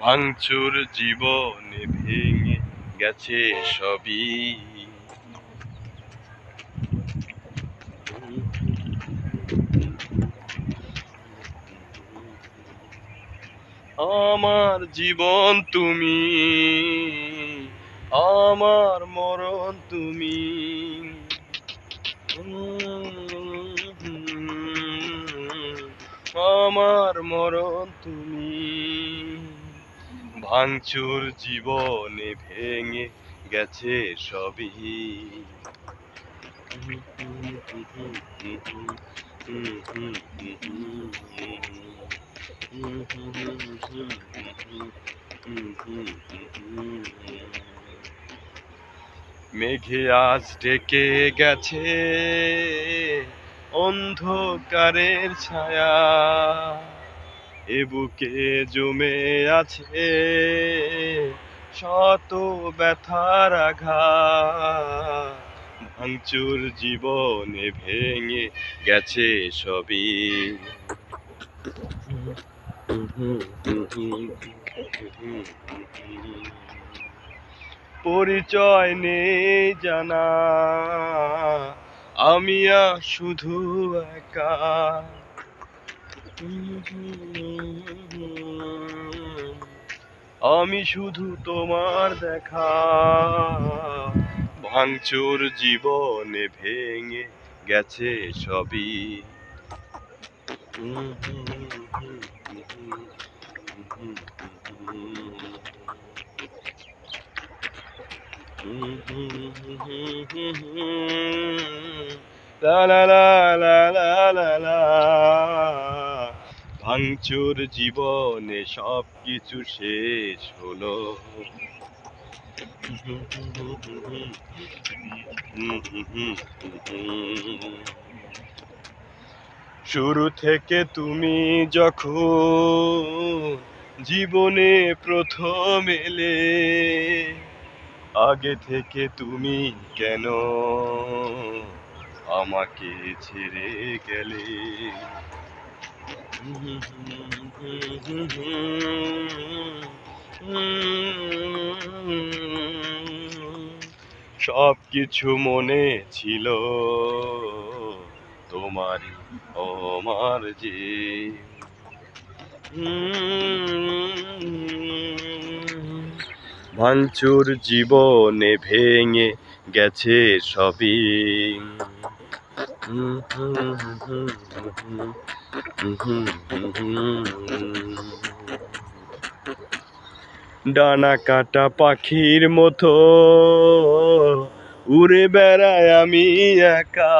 ভাঙচুর জীবনে ভেঙে গেছে সবই। আমার জীবন তুমি আমার মরণ তুমি। আমার মরণ তুমি। ভাঙচুর জীবনে ভেঙে গেছে সবই। মেঘে আজ ডেকে গেছে অন্ধকারের ছায়া। এ বুকে জমে আছে শত ব্যথার আঘাত। ভাঙচুর জীবনে ভেঙে গেছে সবই। পরিচয় নেই জানা। আমি শুধু একা। আমি শুধু তোমার দেখা। ভাঙচুর জীবনে ভেঙে গেছে সবই। লা লা লা লা লা লা। ভাঙচুর জীবনে সব কিছু শেষ হলো শুরু থেকে তুমি যখন জীবনে প্রথম এলে, আগে থেকে তুমি কেন আমাকে ছেড়ে গেলে? সব কিছু মনে ছিল তোমারই। আমার যে ভাঙচুর জীবনে ভেঙে গেছে সবই। ডানা কাটা পাখির মতো উড়ে বেড়ায় আমি একা।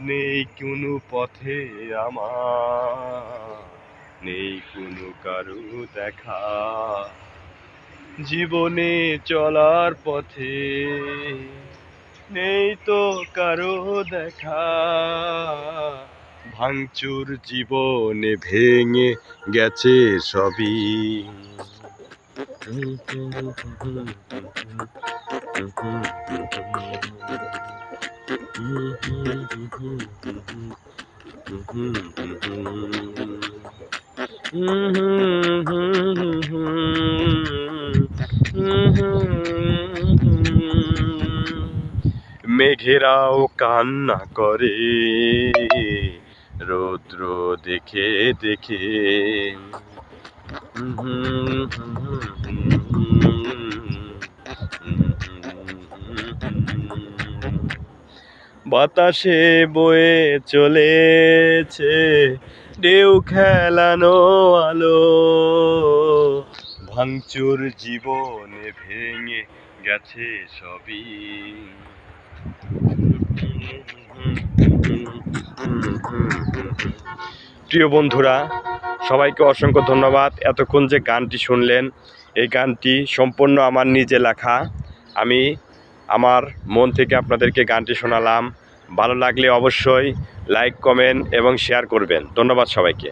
নেই কোনো পথে আমার, নেই কোনো কারু দেখা। জীবনে চলার পথে নেই তো কারও দেখা। ভাঙচুর জীবনে ভেঙে গেছে সবই। মেঘেরাও কান্না করে রৌদ্র দেখে দেখে। বাতাসে বয়ে চলেছে, ঢেউ খেলানো আলো। ভাঙচুর জীবনে ভেঙে গেছে সবই। প্রিয় বন্ধুরা, সবাইকে অসংখ্য ধন্যবাদ এতক্ষণ যে গানটি শুনলেন। এই গানটি সম্পূর্ণ আমার নিজে লেখা। আমি আমার মন থেকে আপনাদেরকে গানটি শোনালাম। ভালো লাগলে অবশ্যই লাইক কমেন্ট এবং শেয়ার করবেন। ধন্যবাদ সবাইকে।